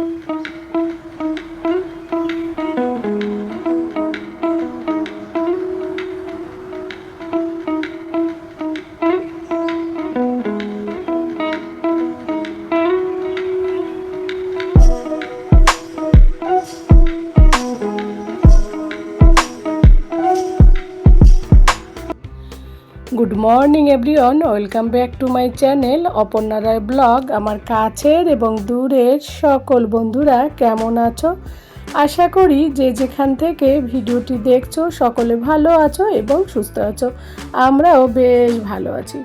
Thank you. Good morning everyone welcome back to my channel Aparna Roy blog আমার কাছের এবং দূরের সকল বন্ধুরা কেমন আছো? আশা করি যে যেখান থেকে ভিডিওটি দেখছ, সকলে ভালো আছো এবং সুস্থ আছো। আমরাও বেশ ভালো আছি।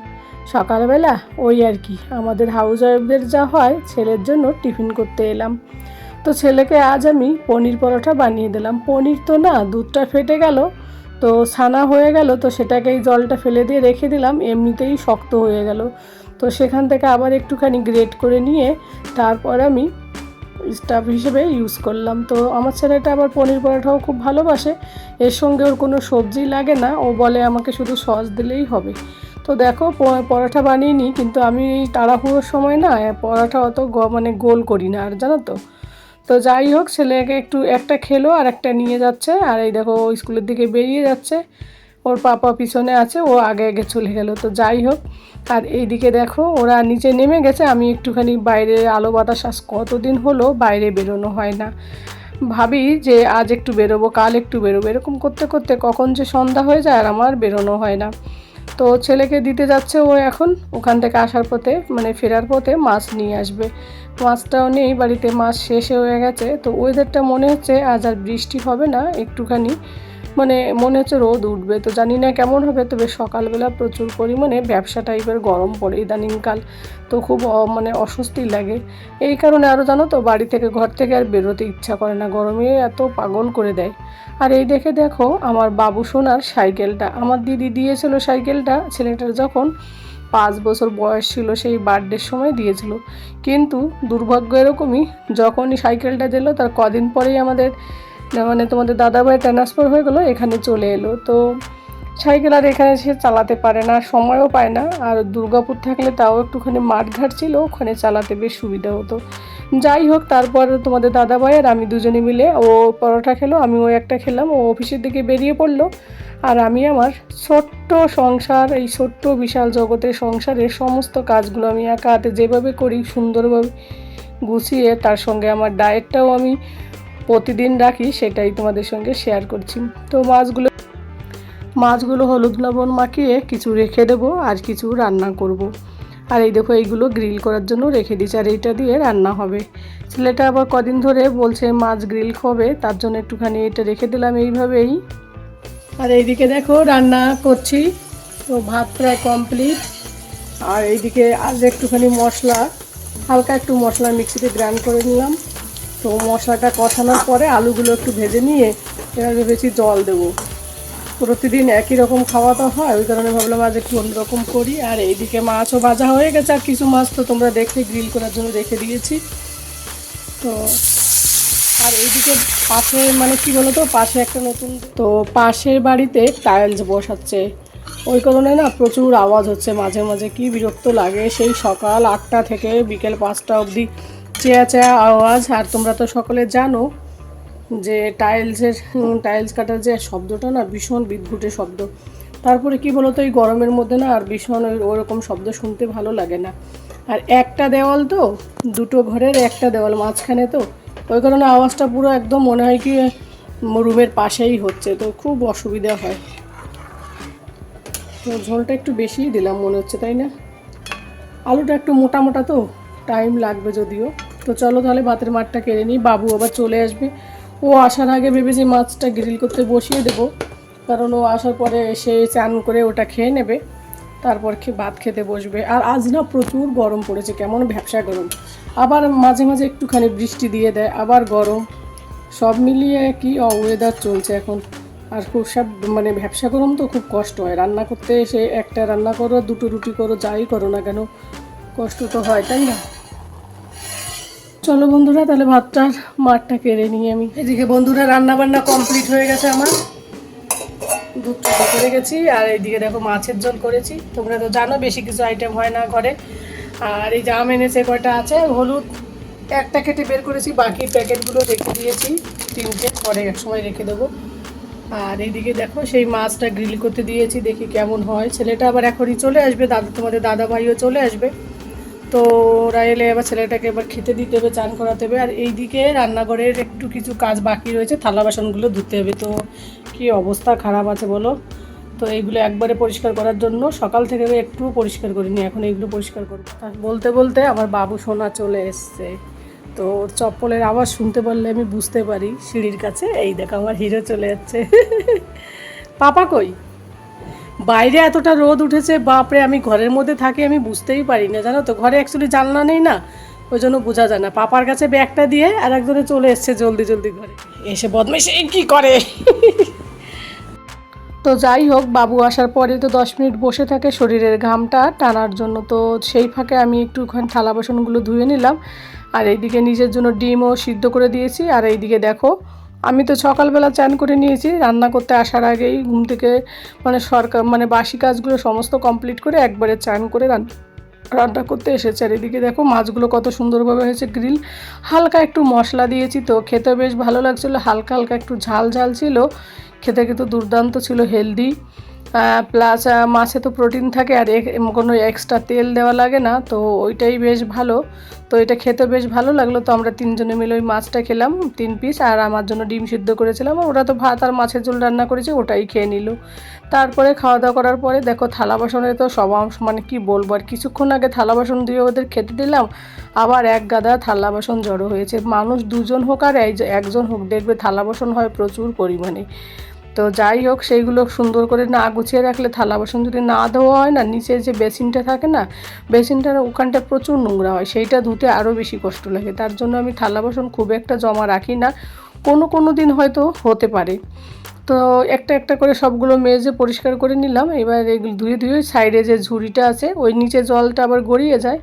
সকালবেলা ওই আর কি, আমাদের হাউস ওয়াইফদের যা হয়, ছেলের জন্য টিফিন করতে এলাম। তো ছেলেকে আজ আমি পনির পরোটা বানিয়ে দিলাম। পনির তো না, দুধটা ফেটে গেল। তো ছানা হয়ে গেল, তো সেটাকে এই জলটা ফেলে দিয়ে রেখে দিলাম, এমনিতেই শক্ত হয়ে গেল। তো সেখান থেকে আবার একটুখানি গ্রেট করে নিয়ে তারপর আমি স্টাফ হিসেবে ইউজ করলাম। তো আমার ছেলেটা আবার পনির পরোটাও খুব ভালোবাসে, এর সঙ্গে ওর কোনো সবজি লাগে না, ও বলে আমাকে শুধু সস দিলেই হবে। তো দেখো পরোটা বানিয়ে নিই, কিন্তু আমি তাড়াহুড়োর সময় না পরোটা অত মানে গোল করি না, আর জানো তো? তো যাই হোক, ছেলেকে একটু একটা খেলো আর একটা নিয়ে যাচ্ছে। আর এই দেখো, ও স্কুলের দিকে বেরিয়ে যাচ্ছে। ওর পাপা পিছনে আছে, ও আগে আগে চলে গেল। তো যাই হোক, আর এইদিকে দেখো, ওরা নিচে নেমে গেছে। আমি একটুখানি বাইরে, আলো বাতাস কতদিন হলো বাইরে বেরোনো হয় না। ভাবি যে আজ একটু বেরোবো, কাল একটু বেরোবো। এরকম করতে করতে কখন যে সন্ধ্যা হয়ে যায় আর আমার বেরোনো হয় না। তো ছেলেকে দিতে যাচ্ছে ও এখন ওখান থেকে আসার পথে মানে ফেরার পথে মাছ নিয়ে আসবে। মাছটাও নেই, বাড়িতে মাছ শেষ হয়ে গেছে। তো ওয়েদারটা মনে হচ্ছে আজ আর বৃষ্টি হবে না, একটুখানি। মানে মনে হচ্ছে রোদ উঠবে, তো জানি না কেমন হবে, তবে সকালবেলা প্রচুর পরিমাণে ব্যবসা টাইপের গরম পড়ে, ইদানিংকাল তো খুব মানে অস্বস্তি লাগে। এই কারণে আরও জানো তো, বাড়ি থেকে ঘর থেকে আর বেরোতে ইচ্ছা করে না, গরমে এত পাগল করে দেয়। আর এই দেখে দেখো, আমার বাবু সোনার সাইকেলটা, আমার দিদি দিয়েছিল সাইকেলটা, ছেলেটার যখন পাঁচ বছর বয়স ছিল, সেই বার্থডের সময় দিয়েছিল। কিন্তু দুর্ভাগ্য এরকমই, যখনই সাইকেলটা দিল, তার কদিন পরেই আমাদের মানে তোমাদের দাদাভাই ট্রান্সফার হয়ে গেলো, এখানে চলে এলো। তো সাইকেল আর এখানে সে চালাতে পারে না, সময়ও পায় না। আর দুর্গাপুর থাকলে তাও একটুখানি মাঠঘাট ছিল, ওখানে চালাতে বেশ সুবিধা হতো। যাই হোক, তারপর তোমাদের দাদাভাই আর আমি দুজনে মিলে, ও পরোটা খেলো আমি ও একটা খেলাম, ও অফিসের দিকে বেরিয়ে পড়ল। আর আমি আমার ছোট্ট সংসার, এই ছোট্ট বিশাল জগতের সংসারের সমস্ত কাজগুলো আমি একা হাতে যেভাবে করি, সুন্দরভাবে গুছিয়ে, তার সঙ্গে আমার ডায়েটটাও আমি প্রতিদিন রাখি, সেটাই তোমাদের সঙ্গে শেয়ার করছি। তো মাছগুলো মাছগুলো হলুদ লবণ মাখিয়ে কিছু রেখে দেবো আর কিছু রান্না করব। আর এই দেখো, এইগুলো গ্রিল করার জন্য রেখে দিচ্ছি আর এইটা দিয়ে রান্না হবে। ছেলেটা আবার কদিন ধরে বলছে মাছ গ্রিল খাবে তার জন্য একটুখানি এটা রেখে দিলাম এইভাবেই। আর এইদিকে দেখো, রান্না করছি। তো ভাত প্রায় কমপ্লিট আর এইদিকে আজ একটুখানি মশলা, হালকা একটু মশলা মিক্সিতে গ্রাইন্ড করে নিলাম। তো মশলাটা কষানোর পরে আলুগুলো একটু ভেজে নিয়ে এবার ভেবেছি জল দেবো। প্রতিদিন একই রকম খাওয়া তো হয়, ওই কারণে ভাবলাম আজ একটু অন্যরকম করি। আর এইদিকে মাছও ভাজা হয়ে গেছে, আর কিছু মাছ তো তোমরা দেখতে গ্রিল করার জন্য রেখে দিয়েছি। তো আর এইদিকে পাশে মানে কি তো পাশে একটা নতুন, তো পাশের বাড়িতে টাইলস বসাচ্ছে। ওই কারণে না প্রচুর আওয়াজ হচ্ছে, মাঝে মাঝে কি বিরক্ত লাগে। সেই সকাল আটটা থেকে বিকেল পাঁচটা অবধি চেয়া চেয়া আওয়াজ, আর তোমরা তো সকলে জানো যে টাইলসের টাইলস কাটার যে শব্দটা না, ভীষণ বিদ্যুটের শব্দ। তারপরে কি বলতো, এই গরমের মধ্যে না আর ভীষণ ওই, ওরকম শব্দ শুনতে ভালো লাগে না। আর একটা দেওয়াল তো, দুটো ঘরের একটা দেওয়াল মাঝখানে তো, ওই কারণে আওয়াজটা পুরো একদম মনে হয় কি রুমের পাশেই হচ্ছে, তো খুব অসুবিধা হয়। তো ঝোলটা একটু বেশিই দিলাম মনে হচ্ছে, তাই না? আলুটা একটু মোটা মোটা তো টাইম লাগবে যদিও। তো চলো তাহলে ভাতের মাঠটা কেড়ে নিই, বাবু আবার চলে আসবে। ও আসার আগে ভেবেছি মাছটা গ্রিল করতে বসিয়ে দেবো, কারণ ও আসার পরে এসে চান করে ওটা খেয়ে নেবে, তারপর খেয়ে ভাত খেতে বসবে। আর আজ না প্রচুর গরম পড়েছে, কেমন ব্যবসা গরম। আবার মাঝে মাঝে একটুখানি বৃষ্টি দিয়ে দেয়, আবার গরম। সব মিলিয়ে কি ওয়েদার চলছে এখন। আর খুব সব মানে ব্যবসা গরম তো খুব কষ্ট হয়। রান্না করতে এসে একটা রান্না করো, দুটো রুটি করো, যাই করো না কেন, কষ্ট তো হয়, তাই না? চলো বন্ধুরা, তাহলে ভাতটার মাঠটা কেড়ে নিই আমি। এদিকে বন্ধুরা রান্না বান্না কমপ্লিট হয়ে গেছে আমার। দুধ চুটো করে গেছি, আর এইদিকে দেখো মাছের ঝোল করেছি। তোমরা তো জানো, বেশি কিছু আইটেম হয় না ঘরে। আর এই জাম এনেছে, কয়টা আছে? হলুদ একটা কেটে বের করেছি, বাকি প্যাকেটগুলো রেখে দিয়েছি। তিনটে, পরে এক সময় রেখে দেবো। আর এইদিকে দেখো, সেই মাছটা গ্রিল করতে দিয়েছি, দেখি কেমন হয়। ছেলেটা আবার এখনই চলে আসবে, দাদা তোমাদের দাদা ভাইও চলে আসবে। তো ওরা এলে এবার ছেলেটাকে এবার খেতে দিতে হবে, চান করাতে হবে। আর এইদিকে রান্নাঘরের একটু কিছু কাজ বাকি রয়েছে, থালা বাসনগুলো ধুতে হবে। তো কি অবস্থা খারাপ আছে বলো? তো এইগুলো একবারে পরিষ্কার করার জন্য সকাল থেকে আমি একটু পরিষ্কার করিনি, এখন এইগুলো পরিষ্কার করব। বলতে বলতে আমার বাবু সোনা চলে এসছে। তো ওর চপ্পলের আওয়াজ শুনতে পারলে আমি বুঝতে পারি সিঁড়ির কাছে। এই দেখো আমার হিরো চলে যাচ্ছে। পাপা কই? বাইরে এতটা রোদ উঠেছে, বাপরে, আমি ঘরের মধ্যে থাকি, আমি বুঝতেই পারি না। জানো তো, ঘরে অ্যাকচুয়ালি জানলা নেই না, ওই জন্য বোঝা যায় না। পাপার কাছে ব্যাগটা দিয়ে আর একজনে চলে এসছে জলদি জলদি ঘরে। এসে বদমাইশ এই কী করে? তো যাই হোক, বাবু আসার পরে তো দশ মিনিট বসে থাকে শরীরের ঘামটা টানার জন্য। তো সেই ফাঁকে আমি একটুখানি থালা বাসনগুলো ধুয়ে নিলাম। আর এইদিকে নিজের জন্য ডিমও সিদ্ধ করে দিয়েছি। আর এইদিকে দেখো আমি তো সকালবেলা চান করে নিয়েছি, রান্না করতে আসার আগেই ঘুম থেকে মানে সরকার মানে বাসি কাজগুলো সমস্ত কমপ্লিট করে একবারে চান করে রান্না রান্না করতে এসেছে। আর এদিকে দেখো মাছগুলো কত সুন্দরভাবে হয়েছে গ্রিল হালকা একটু মশলা দিয়েছি তো, খেতে বেশ ভালো লাগছিল। হালকা হালকা একটু ঝাল ঝাল ছিল। খেতে কিন্তু দুর্দান্ত ছিল হেলদি প্লাস মাছে তো প্রোটিন থাকে আর কোনো এক্সট্রা তেল দেওয়া লাগে না, তো ওইটাই বেশ ভালো। তো এটা খেতে বেশ ভালো লাগল, তো আমরা তিনজনে মিলে ওই মাছটা খেলাম, তিন পিস আর আমার জন্য ডিম সিদ্ধ করেছিলাম ওরা তো ভাত আর মাছের ঝোল রান্না করেছে, ওটাই খেয়ে নিল। তারপরে খাওয়া দাওয়া করার পরে দেখো থালা বাসনে তো সব মানে কি বলব, আর কিছুক্ষণ আগে থালা বাসন দিয়ে ওদের খেতে দিলাম, আবার এক গাদা থালা বাসন জড়ো হয়েছে। মানুষ দুজন হোক আর একজন হোক, দেখবে থালা বাসন হয় প্রচুর পরিমাণে। তো যাই হোক, সেইগুলো সুন্দর করে না গুছিয়ে রাখলে থালা বাসন যদি না ধোয়া হয় না, নিচে যে বেসিনটা থাকে না, বেসিনটার ওখানটা প্রচুর নোংরা হয়, সেইটা ধুতে আরও বেশি কষ্ট লাগে। তার জন্য আমি থালা বাসন খুব একটা জমা রাখি না, কোনো কোনো দিন হয়তো হতে পারে। তো একটা একটা করে সবগুলো মেজে পরিষ্কার করে নিলাম, এবার এগুলো ধুয়ে ধুয়ে সাইডে যে ঝুড়িটা আছে, ওই নিচে জলটা আবার গড়িয়ে যায়।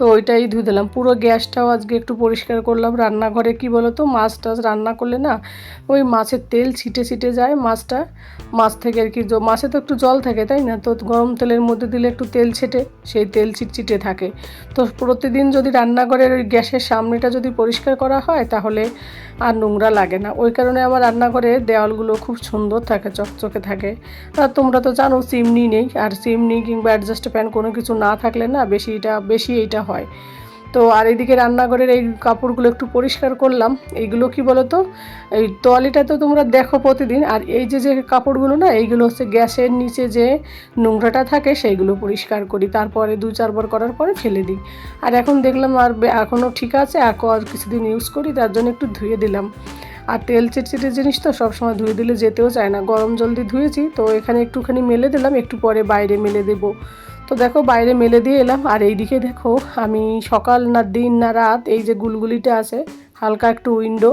তো ওইটাই ধুয়ে দিলাম। পুরো গ্যাসটাও আজকে একটু পরিষ্কার করলাম। রান্নাঘরে কি বলো তো মাছ টাছ রান্না করলে না, ওই মাছের তেল ছিটে ছিটে যায় মাছটা। মাছ থেকে আর কি মাছে তো একটু জল থাকে, তাই না? তো গরম তেলের মধ্যে দিলে একটু তেল ছেটে, সেই তেল চিটচিটে থাকে। তো প্রতিদিন যদি রান্নাঘরের ওই গ্যাসের সামনেটা যদি পরিষ্কার করা হয়, তাহলে আর নোংরা লাগে না। ওই কারণে আমার রান্নাঘরে দেওয়ালগুলো খুব সুন্দর থাকে, চকচকে থাকে। আর তোমরা তো জানো চিমনি নেই। আর চিমনি কিংবা অ্যাডজাস্ট প্যান কোনো কিছু না থাকলে না বেশি এটা বেশি এইটা হয়। তো আর এইদিকে রান্নাঘরের এই কাপড়গুলো একটু পরিষ্কার করলাম। এইগুলো কি বলো তো এই তোয়ালিটা তো তোমরা দেখো প্রতিদিন। আর এই যে যে কাপড়গুলো না, এইগুলো হচ্ছে গ্যাসের নিচে যে নোংরাটা থাকে, সেইগুলো পরিষ্কার করি। তারপরে দু চারবার করার পরে ফেলে দিই। আর এখন দেখলাম আর এখনও ঠিক আছে আর কিছুদিন ইউজ করি, তার জন্য একটু ধুয়ে দিলাম। আর তেল চিটচিটে জিনিস তো সবসময় ধুয়ে দিলে যেতেও চায় না। গরম জল দিয়ে ধুয়েছি, তো এখানে একটুখানি মেলে দিলাম, একটু পরে বাইরে মেলে দেবো। তো দেখো বাইরে মেলে দিয়ে এলাম। আর এইদিকে দেখো আমি সকাল না দিন না রাত এই যে গুলগুলিটা আছে, হালকা একটু উইন্ডো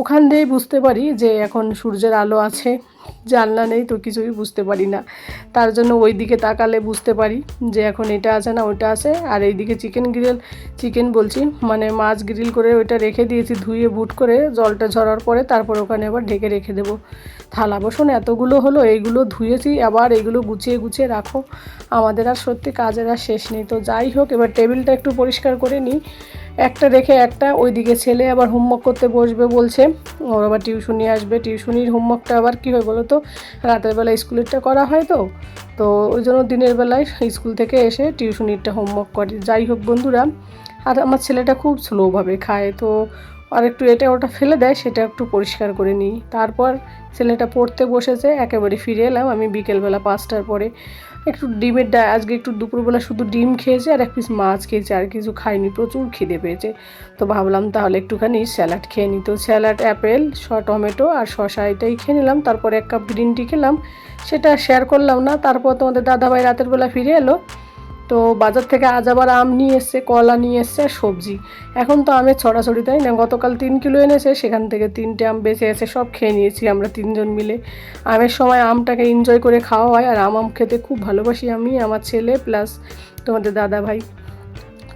ওখান দিয়েই বুঝতে পারি যে এখন সূর্যের আলো আছে, জানলা নেই তো কিছুই বুঝতে পারি না। তার জন্য ওই দিকে তাকালে বুঝতে পারি যে এখন এটা আছে না ওইটা আছে। আর এইদিকে চিকেন গ্রিল, চিকেন বলছি মানে মাছ গ্রিল করে ওইটা রেখে দিয়েছি ধুয়ে বুট করে, জলটা ঝরার পরে তারপর ওখানে আবার ঢেকে রেখে দেবো। থালা বাসন এতগুলো হলো, এইগুলো ধুয়েছি, আবার এইগুলো গুছিয়ে গুছিয়ে রাখো। আমাদের আর সত্যি কাজের আর শেষ নেই। তো যাই হোক, এবার টেবিলটা একটু পরিষ্কার করে নিই। একটা রেখে একটা, ওইদিকে ছেলে আবার হোমওয়ার্ক করতে বসবে বলছে। ওর আবার টিউশনি আসবে। টিউশনির হোমওয়ার্কটা আবার কী হয় বলো তো? রাতের বেলা স্কুলেরটা করা হয় তো? তো ওই জন্য দিনের বেলায় স্কুল থেকে এসে টিউশনিরটা হোমওয়ার্ক করে। যাই হোক বন্ধুরা, আর আমার ছেলেটা খুব স্লোভাবে খায়। তো আর একটু এটা ওটা ফেলে দেয়, সেটা একটু পরিষ্কার করে নিই। তারপর ছেলেটা পড়তে বসেছে, একেবারে ফিরে এলাম আমি বিকেলবেলা পাঁচটার পরে। একটু ডিমের ডা আজকে একটু দুপুরবেলা শুধু ডিম খেয়েছে আর এক পিস মাছ খেয়েছে, আর কিছু খাইনি, প্রচুর খিদে পেয়েছে। তো ভাবলাম তাহলে একটুখানি স্যালাড খেয়ে নিই। তো স্যালাড, অ্যাপেল, শ টমেটো আর শসা এটাই খেয়ে নিলাম। তারপর এক কাপ গ্রিন টি খেলাম। সেটা শেয়ার করলাম না। তারপর তোমাদের দাদাভাই রাতের বেলা ফিরে এলো। তো বাজার থেকে আজ আবার আম নিয়ে এসছে, কলা নিয়ে এসছে আর সবজি। এখন তো আমের ছড়াছড়ি, তাই না? গতকাল তিন কিলো এনেছে, সেখান থেকে তিনটে আম বেঁচে এসে সব খেয়ে নিয়েছি আমরা তিনজন মিলে। আমের সময় আমটাকে এনজয় করে খাওয়া হয় আর আম আম খেতে খুব ভালোবাসি আমি, আমার ছেলে প্লাস তোমাদের দাদা ভাই।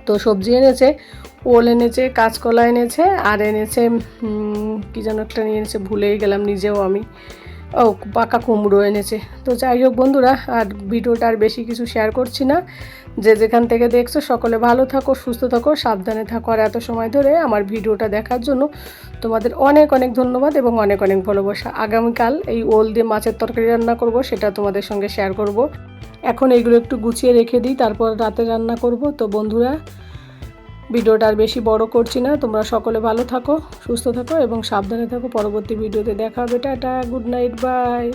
তো সবজি এনেছে, ওল এনেছে, কাঁচকলা এনেছে, আর এনেছে কী যেন একটা নিয়ে এনেছে, ভুলেই গেলাম নিজেও আমি। ও, পাকা কুমড়ো এনেছে। তো যাই হোক বন্ধুরা, আর ভিডিওটা আর বেশি কিছু শেয়ার করছি না। যে যেখান থেকে দেখছ, সকলে ভালো থাকো, সুস্থ থাকো, সাবধানে থাকো। আর এত সময় ধরে আমার ভিডিওটা দেখার জন্য তোমাদের অনেক অনেক ধন্যবাদ এবং অনেক অনেক ভালোবাসা। আগামীকাল এই ওল দিয়ে মাছের তরকারি রান্না করব, সেটা তোমাদের সঙ্গে শেয়ার করব। এখন এইগুলো একটু গুছিয়ে রেখে দিই, তারপর রাতে রান্না করব। তো বন্ধুরা ভিডিওটা আর বেশি বড় করছি না। তোমরা সকলে ভালো থাকো, সুস্থ থাকো এবং সাবধানে থাকো। পরবর্তী ভিডিওতে দেখা হবে। Tata, good night, bye.